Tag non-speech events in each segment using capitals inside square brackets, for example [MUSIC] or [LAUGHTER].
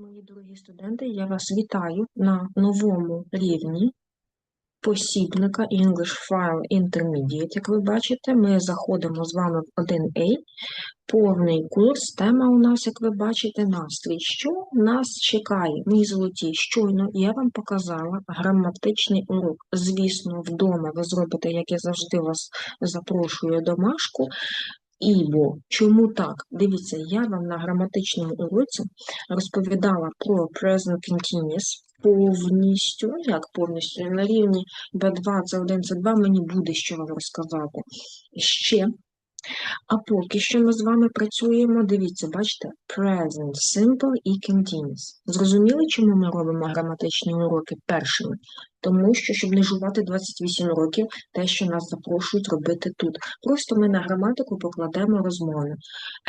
Мої дорогі студенти, я вас вітаю на новому рівні посібника English File Intermediate. Як ви бачите, ми заходимо з вами в 1A, повний курс. Тема у нас, як ви бачите, настрій. Що нас чекає? Мої золоті, щойно я вам показала граматичний урок. Звісно, вдома ви зробите, як я завжди вас запрошую домашку. Ібо, чому так? Дивіться, я вам на граматичному уроці розповідала про present continuous повністю, як повністю, на рівні B2, C1, C2 мені буде що вам розказати ще. А поки що ми з вами працюємо, дивіться, бачите, present, simple і continuous. Зрозуміли, чому ми робимо граматичні уроки першими? Тому що, щоб не жувати 28 років, те, що нас запрошують робити тут. Просто ми на граматику покладемо розмови.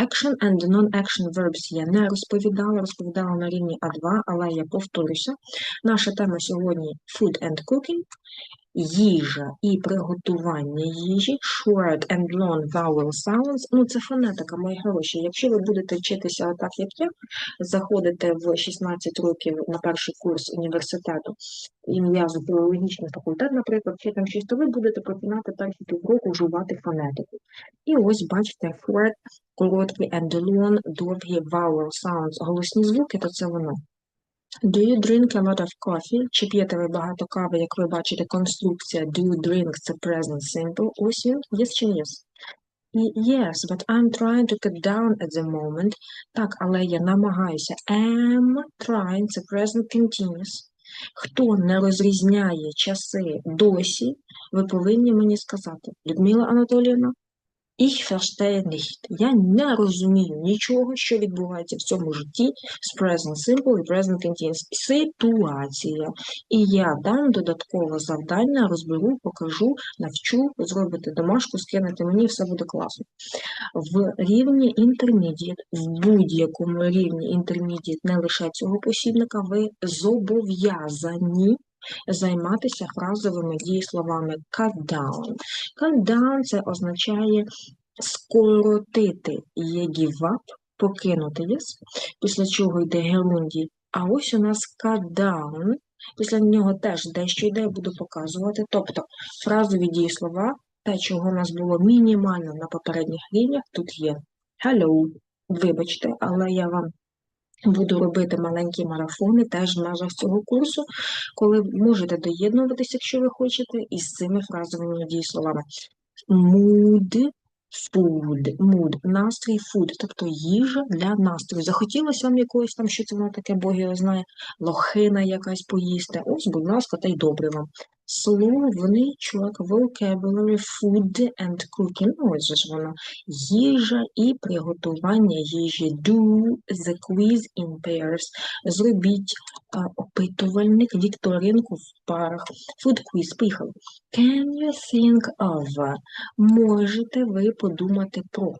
Action and non-action verbs я не розповідала, розповідала на рівні А2, але я повторюся. Наша тема сьогодні food and cooking їжа і приготування їжі, short and long vowel sounds, ну це фонетика, мої гроші. Якщо ви будете вчитися так, як я, заходите в 16 років на перший курс університету, ім'я з філологічний факультет, наприклад, чи там щось, то ви будете починати перші півроку жувати фонетику. І ось бачите, short, короткий and long, довгі vowel sounds, голосні звуки, то це воно. Do you drink a lot of coffee? Чи п'єте ви багато кави, як ви бачите, конструкція do you drink це present simple. Ось він, yes чи yes? Yes, but I'm trying to cut down at the moment. Так, але я намагаюся. Am trying це present continuous. Хто не розрізняє часи досі, ви повинні мені сказати. Людмила Анатоліївна, Ich verstehe nicht. Я не розумію нічого, що відбувається в цьому житті з present simple і present continuous. Ситуація. І я дам додаткове завдання, розберу, покажу, навчу, зробите домашку, скинете мені, все буде класно. В рівні intermediate, в будь-якому рівні intermediate, не лише цього посібника, ви зобов'язані займатися фразовими дієсловами cut down. Cut down – це означає скоротити є give покинути yes, після чого йде герундій. А ось у нас cut down, після нього теж дещо йде, буду показувати. Тобто фразові дієслова, те, чого у нас було мінімально на попередніх рівнях, тут є hello, вибачте, але я вам Буду робити маленькі марафони теж в межах цього курсу, коли можете доєднуватися, якщо ви хочете, із цими фразовими дієсловами. Mood, food, mood, настрій, food, тобто їжа для настрою. Захотілося вам якогось там, що це воно таке, Бог його знає, лохина якась поїсти. Ось, будь ласка, та й добре вам. Словничок, vocabulary, food and cooking. Ну, ось ж воно. Їжа і приготування їжі. Do the quiz in pairs. Зробіть а, опитувальник, вікторинку в парах. Food quiz. Поїхали. Can you think of? Можете ви подумати про.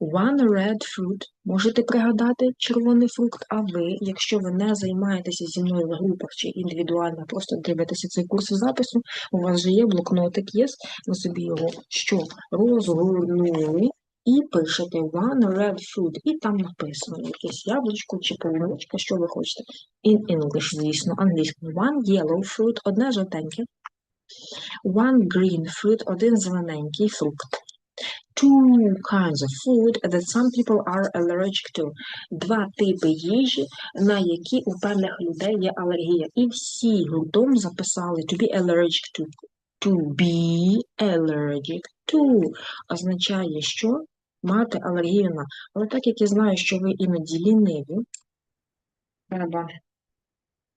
One red fruit. Можете пригадати червоний фрукт, а ви, якщо ви не займаєтеся зі мною в групах чи індивідуально, просто дивитеся цей курс запису, у вас же є блокнотик, є, ви собі його що розгорнули і пишете one red fruit, і там написано якесь яблучко чи полуничка, що ви хочете. In English, звісно, англійською. One yellow fruit, одне жовтеньке. One green fruit, один зелененький фрукт two kinds of food that some people are allergic to. Два типи їжі, на які у певних людей є алергія. І всі гуртом записали to be allergic to. To be allergic to означає, що мати алергію на. Але так як я знаю, що ви іноді ліниві, треба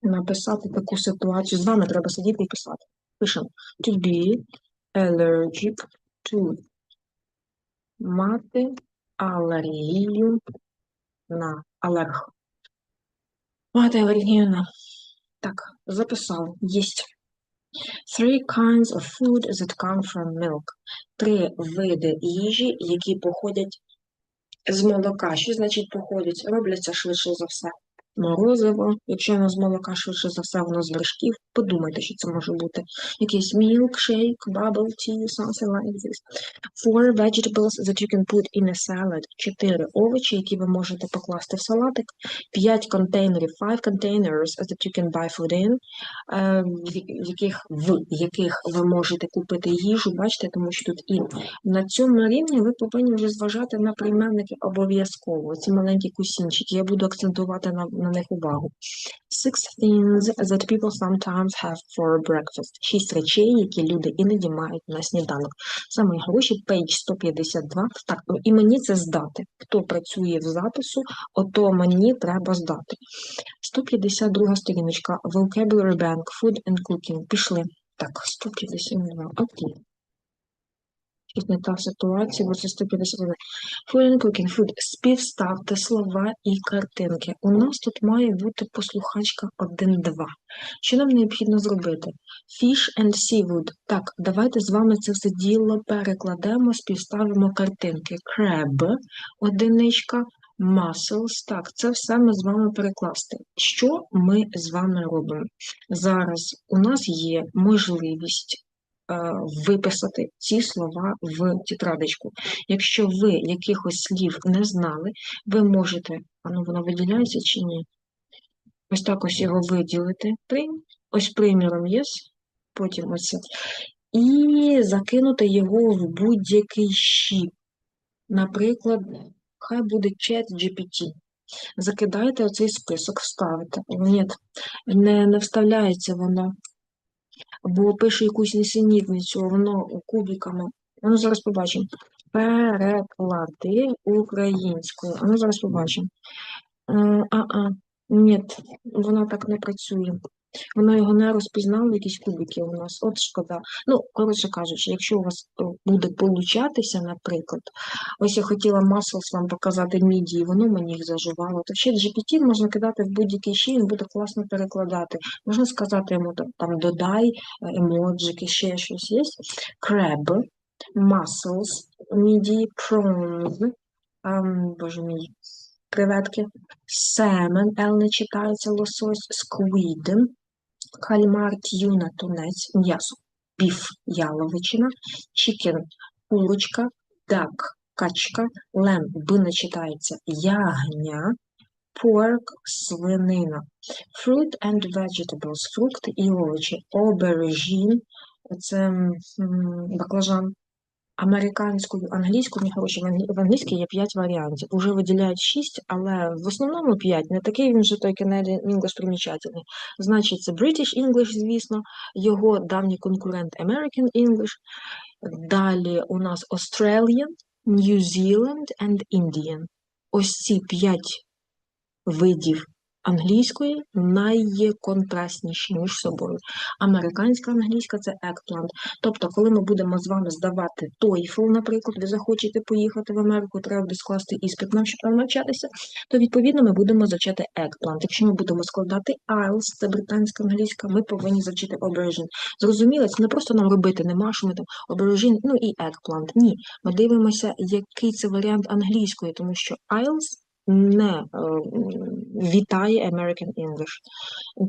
написати таку ситуацію. З вами треба сидіти і писати. Пишемо to be allergic to мати алергію на алерг. Мати алергію на. Так, записав. Єсть. Three kinds of food that come from milk. Три види їжі, які походять з молока. Що значить походять? Робляться швидше за все. Морозиво. Якщо воно з молока, швидше за все, воно з вершків. Подумайте, що це може бути. Якийсь milkshake, bubble tea, something like this. Four vegetables that you can put in a salad. Чотири овочі, які ви можете покласти в салатик. П'ять контейнерів, five containers that you can buy food in, е, в яких, в яких ви можете купити їжу, бачите, тому що тут in. На цьому рівні ви повинні вже зважати на прийменники обов'язково. Ці маленькі кусінчики. Я буду акцентувати на, на них увагу. Six things that people sometimes have for breakfast. Шість речей, які люди іноді мають на сніданок. Саме гроші, page 152. Так, і мені це здати. Хто працює в запису, ото мені треба здати. 152 сторіночка. Vocabulary Bank, Food and Cooking. Пішли. Так, 152. Окей. Щось не та ситуація, це 151. Food and Cooking, Food. Співставте слова і картинки. У нас тут має бути послухачка 1-2. Що нам необхідно зробити? Fish and seafood. Так, давайте з вами це все діло перекладемо, співставимо картинки. Crab, одиничка, mussels. Так, це все ми з вами перекласти. Що ми з вами робимо? Зараз у нас є можливість виписати ці слова в тетрадочку. Якщо ви якихось слів не знали, ви можете, а ну воно виділяється чи ні? Ось так ось його виділити. Прим. Ось приміром yes, потім оце. І закинути його в будь-який щіп. Наприклад, хай буде чат GPT. Закидайте оцей список, вставите. Ні, не, не вставляється воно. Або пише якусь несенітницю, а воно кубіками. Ну, зараз побачимо. Переклади українською. А ну, зараз побачимо. Е, А-а, ні, воно так не працює. Воно його не розпізнало, якісь кубики у нас. От шкода. Ну, коротше кажучи, якщо у вас е, буде получатися, наприклад, ось я хотіла Muscles вам показати мідії, воно мені їх заживало. То ще GPT можна кидати в будь-який ще, він буде класно перекладати. Можна сказати йому там, додай е, емоджики, ще щось є. Crab, mussels, мідії, prawns, боже мій, креветки, salmon, L не читається, лосось, squid, кальмар, тюна, тунець, м'ясо, біф, яловичина, chicken, курочка, duck, качка, lamb, б не читається, ягня, pork, свинина, fruit and vegetables, фрукти і овочі, aubergine, це баклажан, американською, англійською, мені хороші, в англі- англійській є 5 варіантів. Уже виділяють 6, але в основному 5. Не такий він же той Canadian English примічательний. Значить, це British English, звісно, його давній конкурент American English. Далі у нас Australian, New Zealand and Indian. Ось ці 5 видів англійської найконтрастніші між собою. Американська англійська це eggplant. Тобто, коли ми будемо з вами здавати TOEFL, наприклад, ви захочете поїхати в Америку, треба буде скласти іспит нам, щоб навчатися, то відповідно ми будемо завчати eggplant. Якщо ми будемо складати IELTS, це британська англійська, ми повинні завчити aubergine. Зрозуміло, це не просто нам робити, нема, що ми там aubergine, ну і eggplant. Ні, ми дивимося, який це варіант англійської, тому що IELTS не е, вітає American English.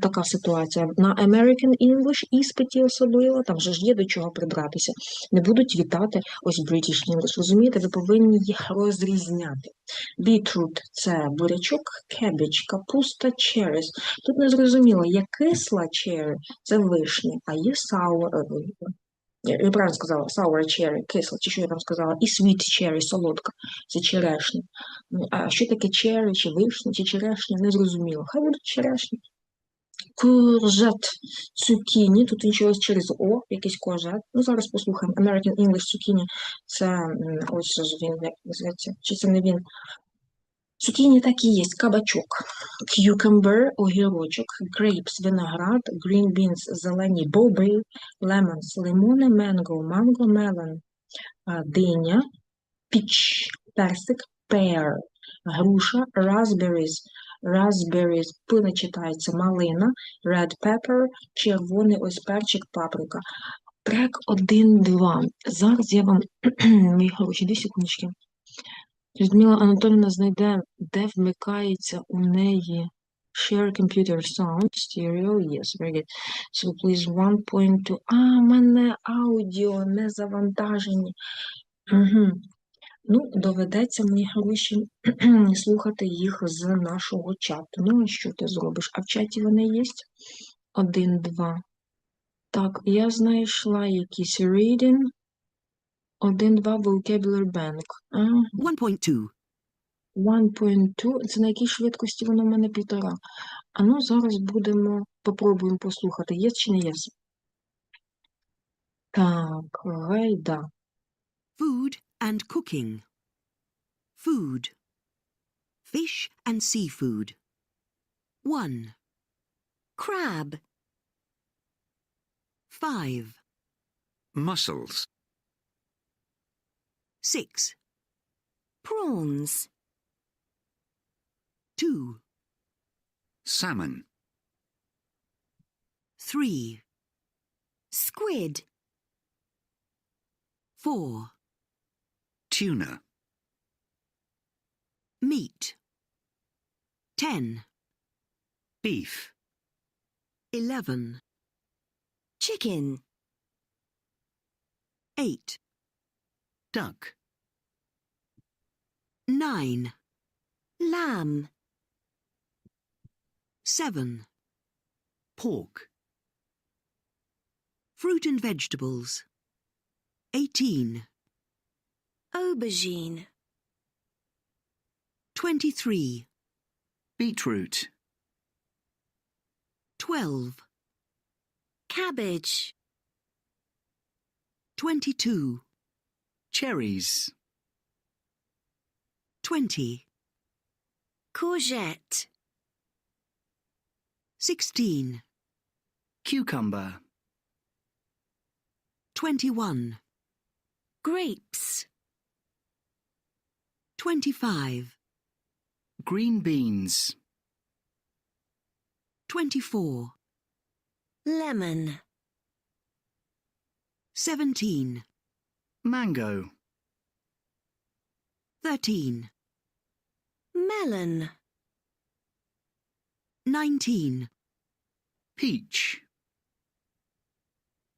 Така ситуація. На American English іспиті особливо, там же ж є до чого прибратися, не будуть вітати ось British English. Розумієте, ви повинні їх розрізняти. Beetroot – це бурячок, cabbage, капуста, cherries. Тут не зрозуміло, є кисла cherry – це вишня, а є е, я я правильно сказала, sour cherry, кисла, чи що я там сказала, і sweet cherry, солодка, це черешня. Ну, А що таке cherry, чи вишня, чи черешня, не зрозуміло. Хай будуть черешні. Куржет, цукіні, тут він чогось через О, якийсь кожет. Ну, зараз послухаємо. American English цукіні, це ось він, як називається, чи це не він. Цукіні так і є, кабачок, cucumber, огірочок, grapes, виноград, green beans, зелені боби, lemons, лимони, mango, mango, melon, диня, peach, персик, pear, груша, raspberries, raspberries, П не читається, малина, red pepper, червоний ось перчик, паприка. Трек 1-2. Зараз я вам, [CLEARS THROAT] мої хороші, дві секундочки. Людмила Анатоліївна знайде, де вмикається у неї Share computer sound, stereo, yes, very good. So please 1.2. А, в мене аудіо не завантажені. Угу. Ну, доведеться мені гроші [CLEARS THROAT] слухати їх з нашого чату. Ну, що ти зробиш? А в чаті вони є? Один, два. Так, я знайшла якийсь reading. Один, два, vocabulary bank. Ага. 1.2. 1.2, це на якій швидкості воно в мене півтора. А ну зараз будемо, попробуємо послухати, є чи не є. Так, гайда. Food and cooking. Food. Fish and seafood. 1. crab, 5. mussels, 6. prawns, 2. salmon, 3. squid, 4. tuna, Meat. 10. beef, 11. chicken, 8. Duck, 9. lamb, 7. pork, Fruit and vegetables. 18. aubergine, 23. beetroot, 12. cabbage, 22. Cherries, 20. courgette, 16. cucumber, 21. grapes, 25. green beans, 24. lemon, 17. Mango, 13. melon, 19. peach,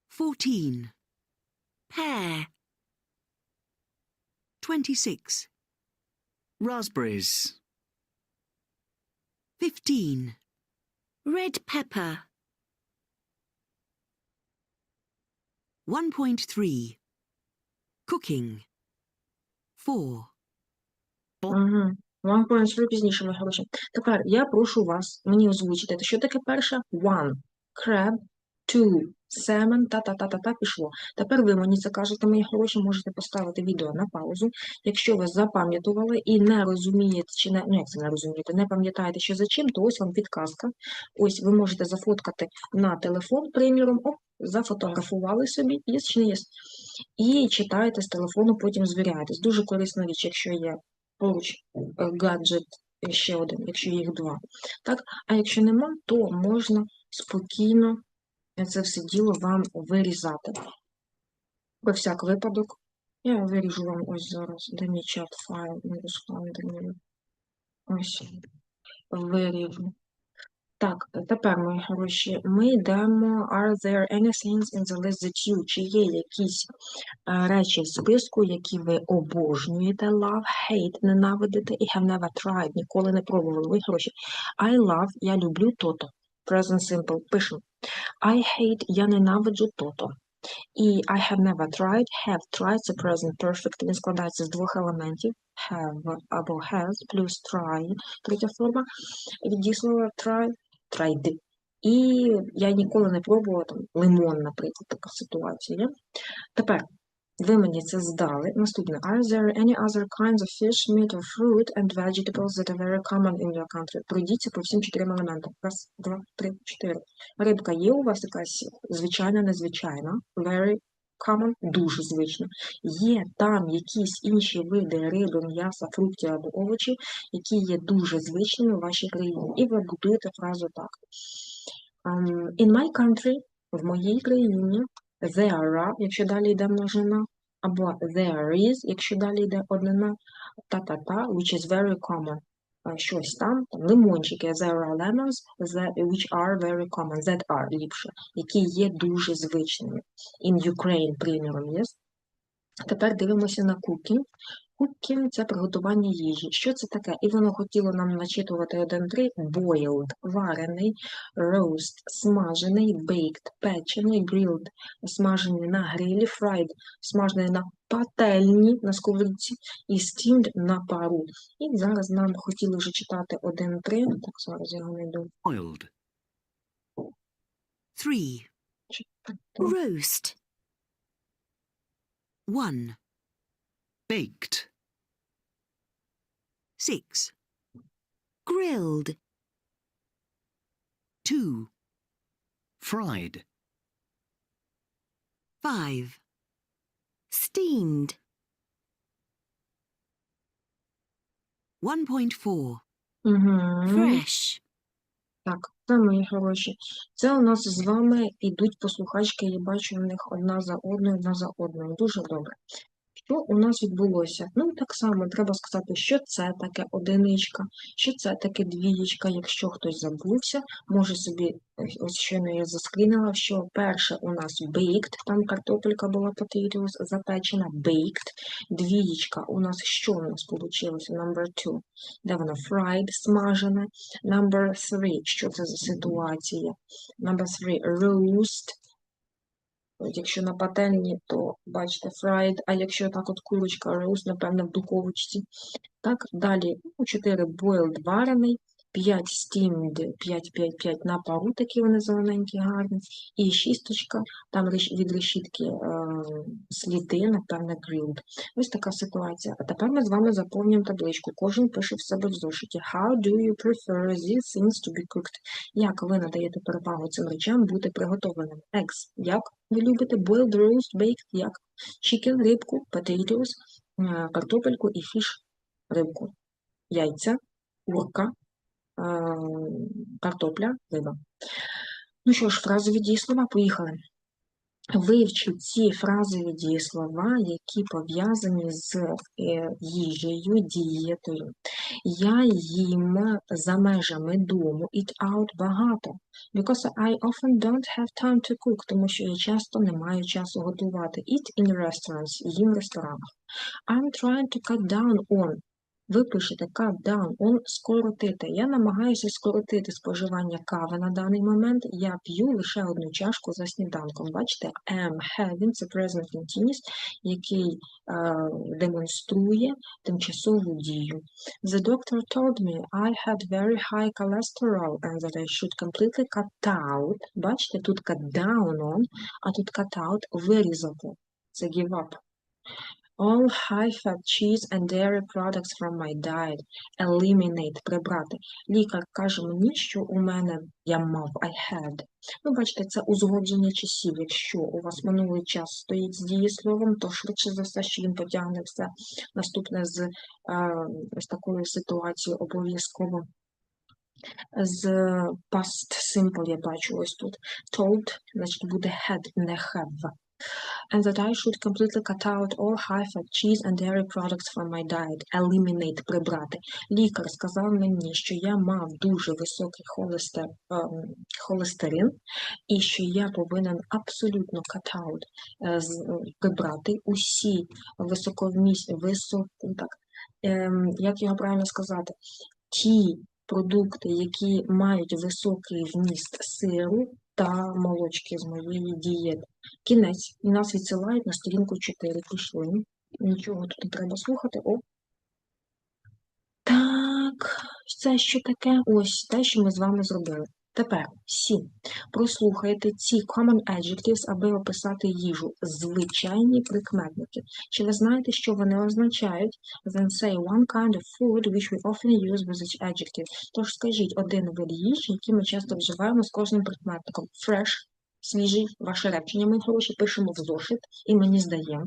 14. pear, 26. raspberries, 15. red pepper, 1.3. Cooking. 4. Угу. Вам поінструю пізніше, мої хороші. Тепер я прошу вас мені озвучити, що таке перше one, crab, two, salmon, та-та-та-та-та пішло. Тепер ви мені це кажете, мої хороші, можете поставити відео на паузу. Якщо ви запам'ятували і не розумієте, чи не, ну як це не розумієте, не пам'ятаєте, що за чим, то ось вам підказка. Ось ви можете зафоткати на телефон, приміром, оп, зафотографували собі, є чи не є. І читаєте з телефону, потім звіряєтесь. Дуже корисна річ, якщо є поруч е, гаджет ще один, якщо їх два. Так? А якщо нема, то можна спокійно це все діло вам вирізати. Про всяк випадок. Я виріжу вам ось зараз, де мій чат файл. Ось, виріжу. Так, тепер, мої хороші, ми йдемо. Are there any things in the list that you? Чи є якісь е, речі в списку, які ви обожнюєте, love, hate, ненавидите і have never tried, ніколи не пробували. Мої хороші. I love, я люблю то-то. Present simple, пишемо. I hate, я ненавиджу то-то. І I have never tried, have tried, це present perfect, він складається з двох елементів, have або has, плюс try, третя форма від дієслова try, tried. І я ніколи не пробувала там лимон, наприклад, така ситуація. Тепер ви мені це здали. Наступне. Are there any other kinds of fish, meat or fruit and vegetables that are very common in your country? Пройдіться по всім чотирьом елементам. Раз, два, три, чотири. Рибка є у вас якась звичайна, незвичайна? Very common, дуже звична. Є там якісь інші види риби, м'яса, фруктів або овочів, які є дуже звичними в вашій країні. І ви будуєте фразу так. Um, in my country, в моїй країні, there are, якщо далі йде множина, або there is, якщо далі йде однина, та-та-та, which is very common. е, щось там, там лимончики, there are lemons, which are very common, that are ліпше, які є дуже звичними. In Ukraine, приміром, yes? Тепер дивимося на cooking. Cooking – це приготування їжі. Що це таке? І воно хотіло нам начитувати один-три. Boiled – варений, roast – смажений, baked – печений, grilled – смажений на грилі, fried – смажений на пательні, на сковорідці, і steamed – на пару. І зараз нам хотіли вже читати один-три. Так, зараз я його знайду. Boiled. 3. roast, 1. Baked. 6. grilled, 2. Fried. 5. steamed, 1.4. Угу. fresh, Так, це мої хороші. Це у нас з вами ідуть послухачки, я бачу в них одна за одною, одна за одною. Дуже добре. Що у нас відбулося? Ну, так само треба сказати, що це таке одиничка, що це таке двієчка. Якщо хтось забувся, може собі, ось щойно я заскрінила, що перше у нас baked, там картопелька була potatoes запечена, baked. Двієчка у нас що у нас вийшло? Number two. Де вона? Fried, смажена. Number three. Що це за ситуація? Number three. Roast. От Якщо на пательні, то бачите, fried, а якщо так от курочка, roast, напевно, в духовочці. Так, далі у 4 boiled варений, 5 steamed, 5, 5, 5 на пару, такі вони зелененькі, гарні, і шісточка, там від решітки е, сліди, напевно, grilled. Ось така ситуація. А тепер ми з вами заповнюємо табличку. Кожен пише в себе в зошиті. How do you prefer these things to be cooked? Як ви надаєте перевагу цим речам бути приготовленими? Eggs. Як ви любите? Boiled, roast, baked. Як? Chicken, рибку, potatoes, е, картопельку і fish, рибку. Яйця, курка, е, картопля, риба. Ну що ж, фразові дієслова, поїхали. Вивчіть ці фразові дієслова, які пов'язані з е, їжею, дієтою. Я їм за межами дому, eat out багато. Because I often don't have time to cook, тому що я часто не маю часу готувати. Eat in restaurants, їм в ресторанах. I'm trying to cut down on. Ви пишете cut down on скоротити. Я намагаюся скоротити споживання кави на даний момент. Я п'ю лише одну чашку за сніданком. Бачите, am having це present continuous, який е, демонструє тимчасову дію. The doctor told me I had very high cholesterol and that I should completely cut out. Бачите, тут cut down on, а тут cut out вирізати. Це give up. All high-fat cheese and dairy products from my diet. Eliminate – прибрати. Лікар каже мені, що у мене я мав I had. Ну, бачите, це узгодження часів. Якщо у вас минулий час стоїть з дієсловом, то швидше за все, що він потягне все наступне з ось такою ситуацією обов'язково. З past simple я бачу ось тут. Told, значить буде had, не have. And that I should completely cut out all high-fat cheese and dairy products from my diet. Eliminate – прибрати. Лікар сказав мені, що я мав дуже високий холестер, ем, холестерин, і що я повинен абсолютно cut out, е, е, прибрати усі високовмісні, високо, так, ем, як його правильно сказати, ті продукти, які мають високий вміст сиру та молочки з моєї дієти. Кінець. І нас відсилають на сторінку 4. Пішли. Нічого тут не треба слухати. О. Так, це що таке? Ось те, що ми з вами зробили. Тепер сі. Прослухайте ці common adjectives, аби описати їжу. Звичайні прикметники. Чи ви знаєте, що вони означають? Then say one kind of food which we often use with each adjective. Тож скажіть один вид їжі, який ми часто вживаємо з кожним прикметником. Fresh – свіжий, ваше речення ми гроші пишемо в зошит і мені здаємо.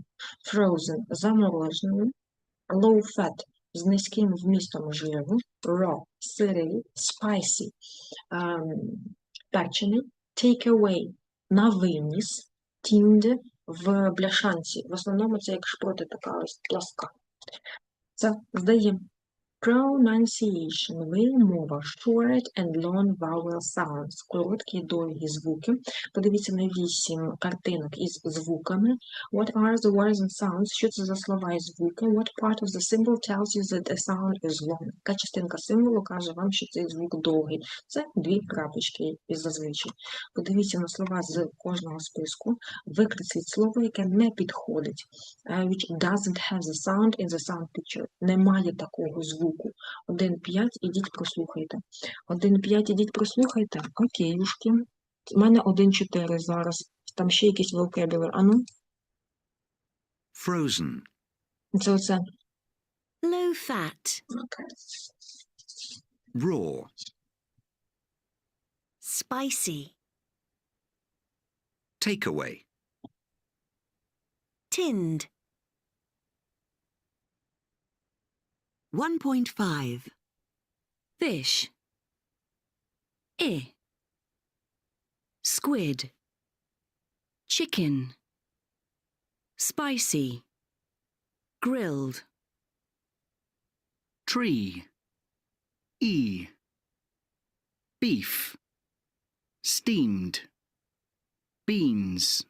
Frozen – заморожений. Low fat – з низьким вмістом жиру. Raw – сирий. Spicy – ем, печений. Take away – на виніс. Tinned – в бляшанці. В основному це як шпроти така ось пласка. Це здаємо. Pronunciation – вимова, short and long vowel sounds, короткі і довгі звуки. Подивіться на вісім картинок із звуками. What are the words and sounds? Що це за слова і звуки? What part of the symbol tells you that the sound is long? Яка частинка символу каже вам, що цей звук довгий? Це дві крапочки і зазвичай. Подивіться на слова з кожного списку. Викресліть слово, яке не підходить, е, which doesn't have the sound in the sound picture. Немає такого звуку. 1.5, ідіть прослухайте. 1.5, ідіть прослухайте. Окейушки. У мене 1.4 зараз. Там ще якийсь vocabulary. Ану, Frozen. це оце. Low fat. Raw. Spicy. Takeaway. Tinned. 1.5. Fish. I. Squid. Chicken. Spicy. Grilled. Tree. E. Beef. Steamed. Beans.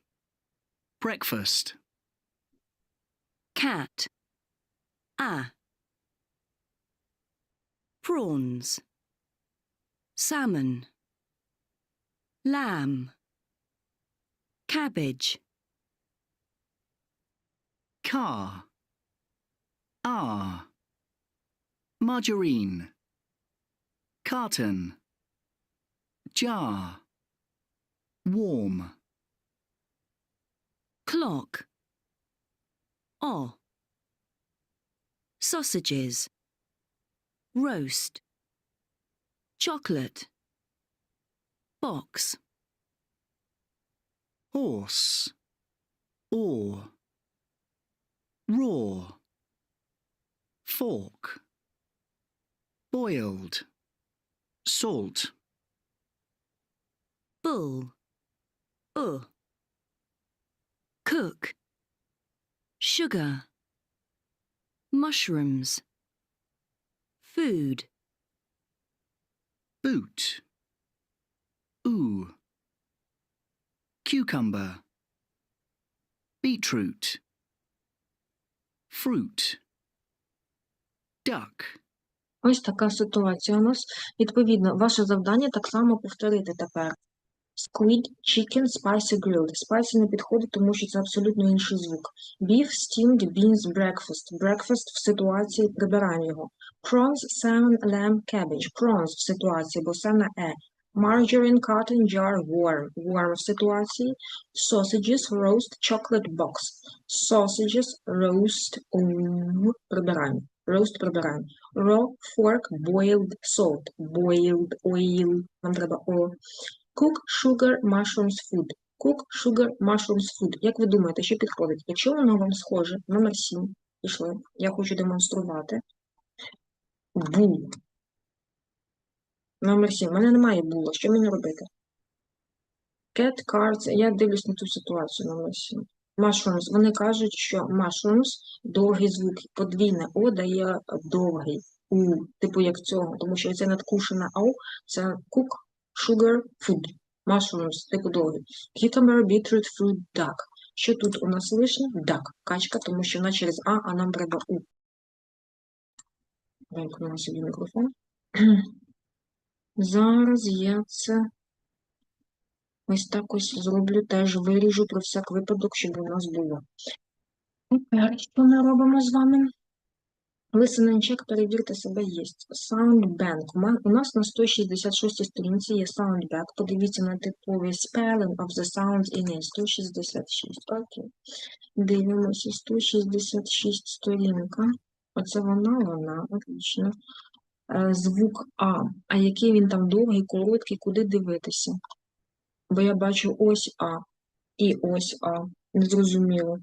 Breakfast. Cat. A. Prawns. Salmon. Lamb. Cabbage. Car. R. Margarine. Carton. Jar. Warm. Clock. O. Sausages. Roast. Chocolate. Box. Horse. Or. Raw. Fork. Boiled. Salt. Bull. Uh. Cook. Sugar. Mushrooms. Food. Boot. Ooh. Cucumber. Beetroot. Fruit. Duck. Ось така ситуація у нас. Відповідно, ваше завдання так само повторити тепер. Squid, chicken, spicy grilled. Spicy не підходить, тому що це абсолютно інший звук. Beef, steamed, beans, breakfast. Breakfast в ситуації прибирання його. Prawns, salmon, lamb, cabbage. Prawns в ситуації, бо це на е. Margarine, cotton, jar, warm. Warm в ситуації. Sausages, roast, chocolate box. Sausages, roast, у, прибираємо. Roast прибираємо. Raw, fork, boiled, salt. Boiled, oil. Нам треба о. Cook, sugar, mushrooms, food. Cook, sugar, mushrooms, food. Як ви думаєте, що підходить? Якщо воно вам схоже, номер 7, пішли. Я хочу демонструвати. Бул. Номер 7. У мене немає була. Що мені робити? Cat, cards. Я дивлюсь на ту ситуацію номер 7. Mushrooms. Вони кажуть, що mushrooms – довгий звук. Подвійне О дає довгий У, типу як цього. Тому що це надкушена О, це cook, sugar, food. Mushrooms, довгий. Cucumber, beetroot, fruit, duck. Що тут у нас лишнє? Duck. Качка, тому що вона через А, а нам треба У. Вимкнула собі мікрофон. Зараз я це ось так ось зроблю, теж виріжу про всяк випадок, щоб у нас було. Тепер що ми робимо з вами? And перевірте себе є. Soundbank. У нас на 166 сторінці є Soundbank. Подивіться на типовий spelling of the sounds in it. 166. Окей. Дивимося. 166 сторінка. Оце вона, вона. Отлично. Е, Звук А. А який він там довгий, короткий, куди дивитися? Бо я бачу ось А і ось А. Незрозуміло.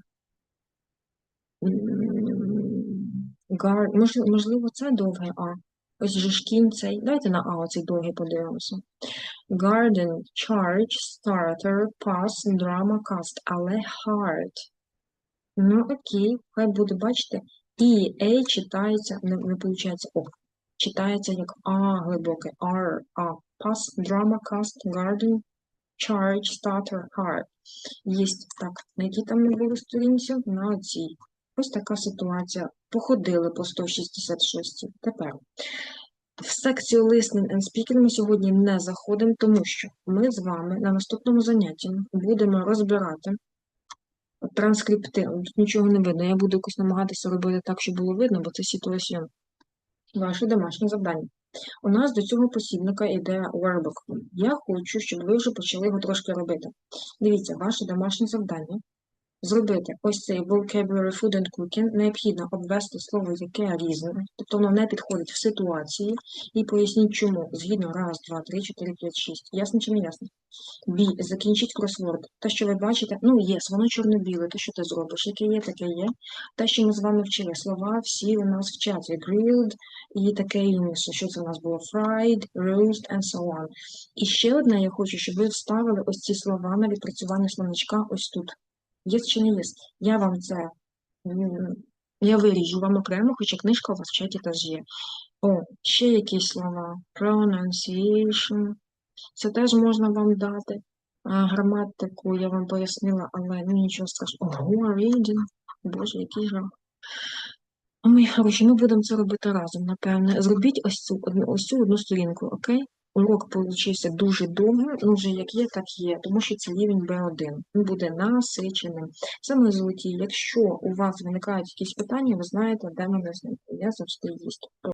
Гар... Можливо, це довге А. Ось же ж кінь цей. Давайте на А оцей довгий подивимося. Garden, charge, starter, pass, drama, cast. Але hard. Ну, окей, хай буде, бачите. І A читається, не, не виходить О. читається як А глибоке, R, А, pass, drama, cast, garden, charge, starter, hard. Є так, на якій там ми були сторінці? На цій. Ось така ситуація. Походили по 166. Тепер. В секцію listening and speaking ми сьогодні не заходимо, тому що ми з вами на наступному занятті будемо розбирати транскрипти. Тут нічого не видно. Я буду якось намагатися робити так, щоб було видно, бо це ситуація. Ваше домашнє завдання. У нас до цього посібника йде workbook. Я хочу, щоб ви вже почали його трошки робити. Дивіться, ваше домашнє завдання зробити ось цей vocabulary food and cooking. Необхідно обвести слово, яке різне, тобто воно не підходить в ситуації, і поясніть чому. Згідно раз, два, три, чотири, п'ять, шість. Ясно чи не ясно? Бі, закінчіть кросворд. Те, що ви бачите, ну єс, воно чорно-біле, те, що ти зробиш, яке є, таке є. Те, що ми з вами вчили, слова всі у нас вчаться. Grilled і таке інше. Що це у нас було? Fried, roast and so on. І ще одне я хочу, щоб ви вставили ось ці слова на відпрацювання словничка ось тут. Є чи не є? Я вам це я виріжу вам окремо, хоча книжка у вас в чаті теж є. О, ще якісь слова. Pronunciation. Це теж можна вам дати. А, граматику я вам пояснила, але ну нічого страшного. Ого, reading. Боже, який жах. Мої хороші, ми будемо це робити разом, напевне. Зробіть ось цю ось цю одну сторінку, окей? Урок получився дуже довгим, ну вже як є, так є, тому що це рівень B1. Він буде насиченим. Саме золоті, якщо у вас виникають якісь питання, ви знаєте, де мене знайти. Я завжди є.